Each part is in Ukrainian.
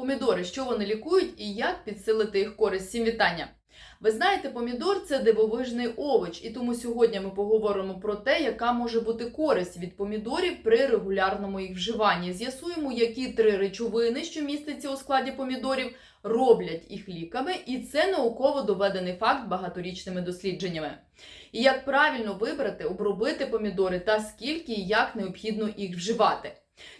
Помідори, що вони лікують і як підсилити їх користь? Всім вітання! Ви знаєте, помідор це дивовижний овоч, і тому сьогодні ми поговоримо про те, яка може бути користь від помідорів при регулярному їх вживанні. З'ясуємо, які три речовини, що містяться у складі помідорів, роблять їх ліками, і це науково доведений факт багаторічними дослідженнями. І як правильно вибрати, обробити помідори та скільки і як необхідно їх вживати,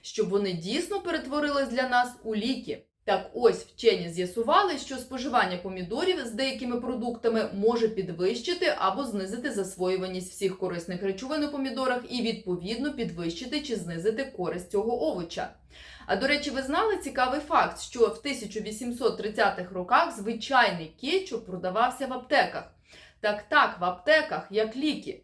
щоб вони дійсно перетворились для нас у ліки. Так ось вчені з'ясували, що споживання помідорів з деякими продуктами може підвищити або знизити засвоюваність всіх корисних речовин у помідорах і відповідно підвищити чи знизити користь цього овоча. А до речі, ви знали цікавий факт, що в 1830-х роках звичайний кетчуп продавався в аптеках. Так так, в аптеках як ліки.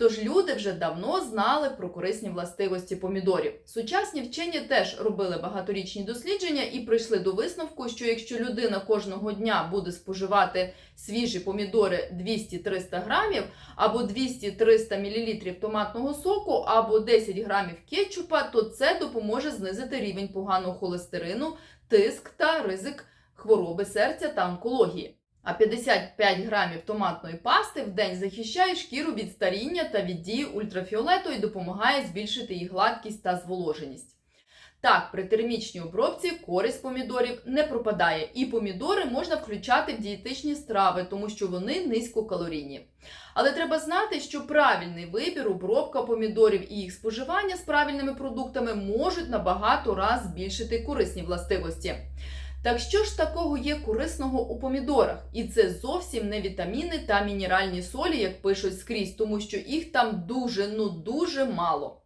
Тож люди вже давно знали про корисні властивості помідорів. Сучасні вчені теж робили багаторічні дослідження і прийшли до висновку, що якщо людина кожного дня буде споживати свіжі помідори 200-300 грамів, або 200-300 мл томатного соку, або 10 грамів кетчупа, то це допоможе знизити рівень поганого холестерину, тиск та ризик хвороби серця та онкології. А 55 грамів томатної пасти в день захищає шкіру від старіння та від дії ультрафіолету і допомагає збільшити її гладкість та зволоженість. Так, при термічній обробці користь помідорів не пропадає, і помідори можна включати в дієтичні страви, тому що вони низькокалорійні. Але треба знати, що правильний вибір, обробка помідорів і їх споживання з правильними продуктами можуть набагато раз збільшити корисні властивості. Так що ж такого є корисного у помідорах? І це зовсім не вітаміни та мінеральні солі, як пишуть скрізь, тому що їх там дуже, ну дуже мало.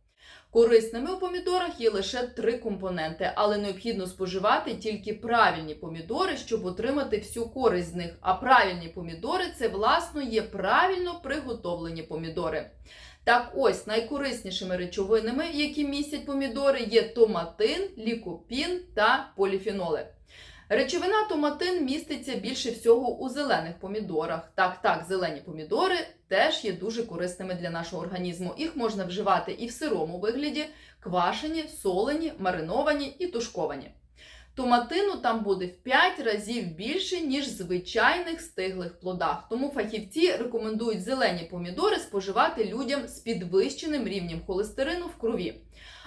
Корисними у помідорах є лише три компоненти, але необхідно споживати тільки правильні помідори, щоб отримати всю користь з них. А правильні помідори це, власно, є правильно приготовлені помідори. Так ось найкориснішими речовинами, які містять помідори, є томатин, лікопін та поліфеноли. Речовина томатин міститься більше всього у зелених помідорах. Так, так, зелені помідори теж є дуже корисними для нашого організму. Їх можна вживати і в сирому вигляді, квашені, солені, мариновані і тушковані. Томатину там буде в 5 разів більше, ніж в звичайних стиглих плодах. Тому фахівці рекомендують зелені помідори споживати людям з підвищеним рівнем холестерину в крові.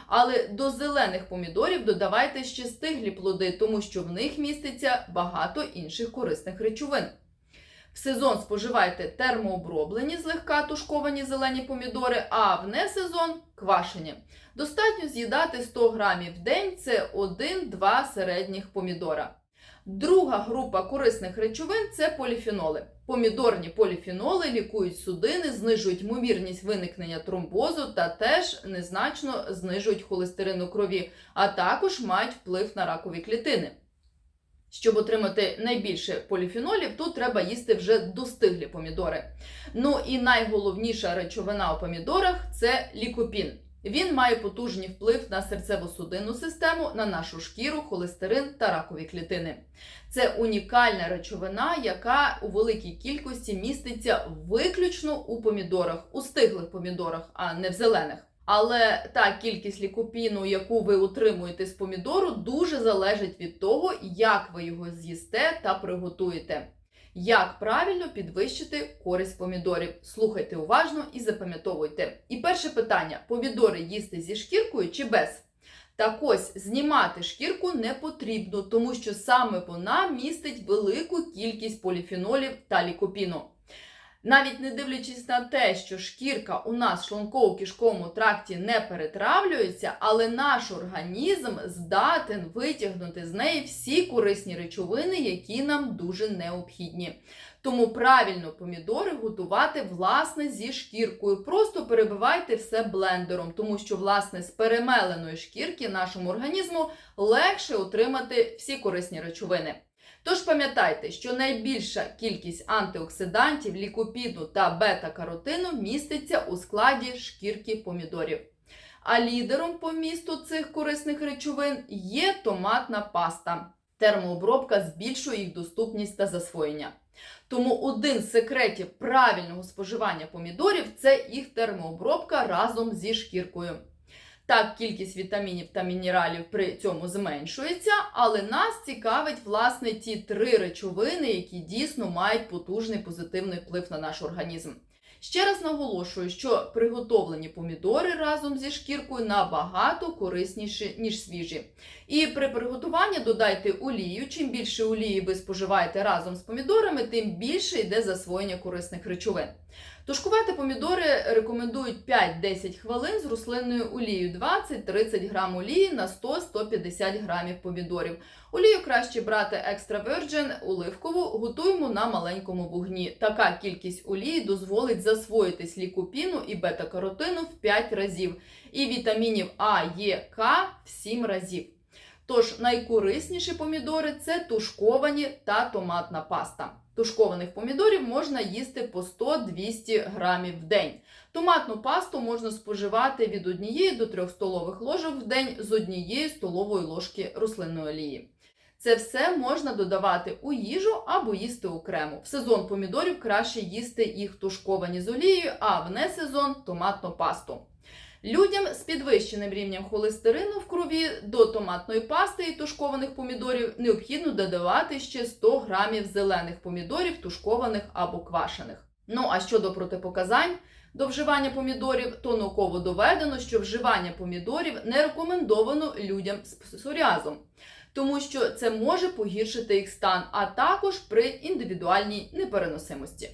Але до зелених помідорів додавайте ще стиглі плоди, тому що в них міститься багато інших корисних речовин. В сезон споживайте термооброблені злегка тушковані зелені помідори, а в несезон квашені. Достатньо з'їдати 100 грамів в день це 1-2 середніх помідора. Друга група корисних речовин це поліфеноли. Помідорні поліфеноли лікують судини, знижують ймовірність виникнення тромбозу та теж незначно знижують холестерин у крові, а також мають вплив на ракові клітини. Щоб отримати найбільше поліфенолів, тут треба їсти вже достиглі помідори. Ну і найголовніша речовина у помідорах це лікопін. Він має потужний вплив на серцево-судинну систему, на нашу шкіру, холестерин та ракові клітини. Це унікальна речовина, яка у великій кількості міститься виключно у помідорах, у стиглих помідорах, а не в зелених. Але та кількість лікопіну, яку ви отримуєте з помідору, дуже залежить від того, як ви його з'їсте та приготуєте. Як правильно підвищити користь помідорів? Слухайте уважно і запам'ятовуйте. І перше питання: помідори їсти зі шкіркою чи без? Так ось знімати шкірку не потрібно, тому що саме вона містить велику кількість поліфенолів та лікопіну. Навіть не дивлячись на те, що шкірка у нас в шлунково-кишковому тракті не перетравлюється, але наш організм здатен витягнути з неї всі корисні речовини, які нам дуже необхідні. Тому правильно помідори готувати власне зі шкіркою. Просто перебивайте все блендером, тому що, власне, з перемеленої шкірки нашому організму легше отримати всі корисні речовини. Тож пам'ятайте, що найбільша кількість антиоксидантів, лікопіду та бета-каротину міститься у складі шкірки помідорів. А лідером по місту цих корисних речовин є томатна паста. Термообробка збільшує їх доступність та засвоєння. Тому один з секретів правильного споживання помідорів це їх термообробка разом зі шкіркою. Так, кількість вітамінів та мінералів при цьому зменшується, але нас цікавить власне ті три речовини, які дійсно мають потужний позитивний вплив на наш організм. Ще раз наголошую, що приготовлені помідори разом зі шкіркою набагато корисніші, ніж свіжі. І при приготуванні додайте олію. Чим більше олії ви споживаєте разом з помідорами, тим більше йде засвоєння корисних речовин. Тушкувати помідори рекомендують 5-10 хвилин з рослинною олією 20-30 грам олії на 100-150 грамів помідорів. Олію краще брати екстра virgin, оливкову, готуємо на маленькому вогні. Така кількість олії дозволить засвоїтись лікопіну і бета-каротину в 5 разів, і вітамінів А, Е, К в 7 разів. Тож найкорисніші помідори це тушковані та томатна паста. Тушкованих помідорів можна їсти по 100-200 грамів в день. Томатну пасту можна споживати від 1 до 3 столових ложок в день з однієї столової ложки рослинної олії. Це все можна додавати у їжу або їсти окремо. В сезон помідорів краще їсти їх тушковані з олією, а в несезон томатну пасту. Людям з підвищеним рівнем холестерину в крові до томатної пасти і тушкованих помідорів необхідно додавати ще 100 грамів зелених помідорів, тушкованих або квашених. Ну а щодо протипоказань до вживання помідорів, то науково доведено, що вживання помідорів не рекомендовано людям з псоріазом, тому що це може погіршити їх стан, а також при індивідуальній непереносимості.